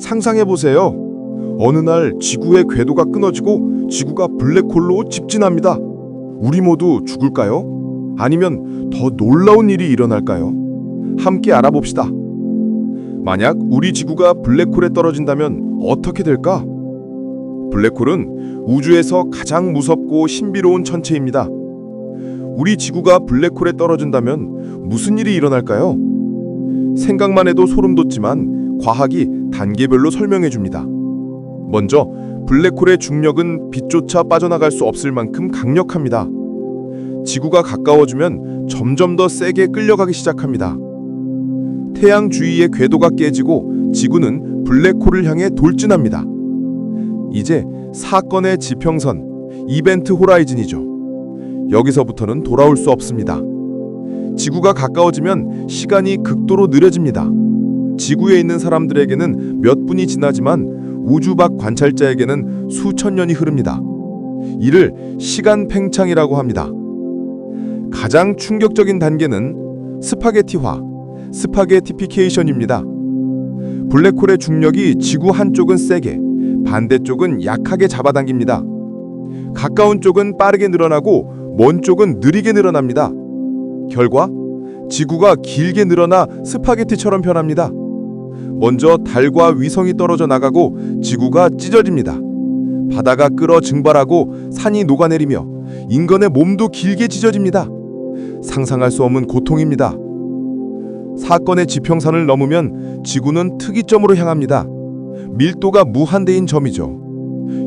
상상해보세요. 어느 날 지구의 궤도가 끊어지고 지구가 블랙홀로 집진합니다. 우리 모두 죽을까요? 아니면 더 놀라운 일이 일어날까요? 함께 알아봅시다. 만약 우리 지구가 블랙홀에 떨어진다면 어떻게 될까? 블랙홀은 우주에서 가장 무섭고 신비로운 천체입니다. 우리 지구가 블랙홀에 떨어진다면 무슨 일이 일어날까요? 생각만 해도 소름 돋지만 과학이 단계별로 설명해 줍니다. 먼저 블랙홀의 중력은 빛조차 빠져나갈 수 없을 만큼 강력합니다. 지구가 가까워지면 점점 더 세게 끌려가기 시작합니다. 태양 주위의 궤도가 깨지고 지구는 블랙홀을 향해 돌진합니다. 이제 사건의 지평선, 이벤트 호라이즌이죠. 여기서부터는 돌아올 수 없습니다. 지구가 가까워지면 시간이 극도로 느려집니다. 지구에 있는 사람들에게는 몇 분이 지나지만 우주 밖 관찰자에게는 수천 년이 흐릅니다. 이를 시간 팽창이라고 합니다. 가장 충격적인 단계는 스파게티화, 스파게티피케이션입니다. 블랙홀의 중력이 지구 한쪽은 세게, 반대쪽은 약하게 잡아당깁니다. 가까운 쪽은 빠르게 늘어나고 먼 쪽은 느리게 늘어납니다. 결과 지구가 길게 늘어나 스파게티처럼 변합니다. 먼저 달과 위성이 떨어져 나가고 지구가 찢어집니다. 바다가 끓어 증발하고 산이 녹아내리며 인간의 몸도 길게 찢어집니다. 상상할 수 없는 고통입니다. 사건의 지평선을 넘으면 지구는 특이점으로 향합니다. 밀도가 무한대인 점이죠.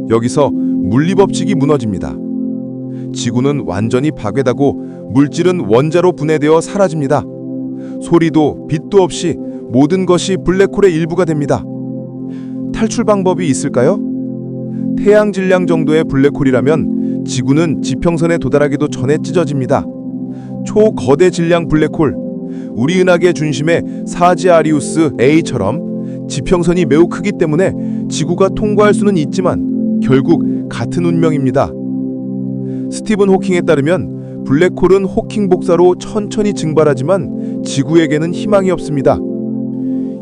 여기서 물리법칙이 무너집니다. 지구는 완전히 파괴되고 물질은 원자로 분해되어 사라집니다. 소리도 빛도 없이 모든 것이 블랙홀의 일부가 됩니다. 탈출 방법이 있을까요? 태양 질량 정도의 블랙홀이라면 지구는 지평선에 도달하기도 전에 찢어집니다. 초거대 질량 블랙홀, 우리 은하계 중심의 사지아리우스 A처럼 지평선이 매우 크기 때문에 지구가 통과할 수는 있지만 결국 같은 운명입니다. 스티븐 호킹에 따르면 블랙홀은 호킹 복사로 천천히 증발하지만 지구에게는 희망이 없습니다.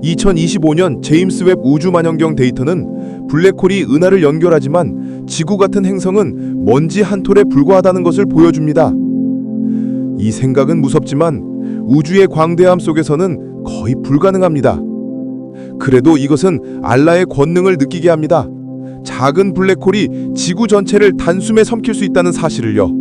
2025년 제임스 웹 우주 만원경 데이터는 블랙홀이 은하를 연결하지만 지구 같은 행성은 먼지 한 톨에 불과하다는 것을 보여줍니다. 이 생각은 무섭지만 우주의 광대함 속에서는 거의 불가능합니다. 그래도 이것은 알라의 권능을 느끼게 합니다. 작은 블랙홀이 지구 전체를 단숨에 삼킬 수 있다는 사실을요.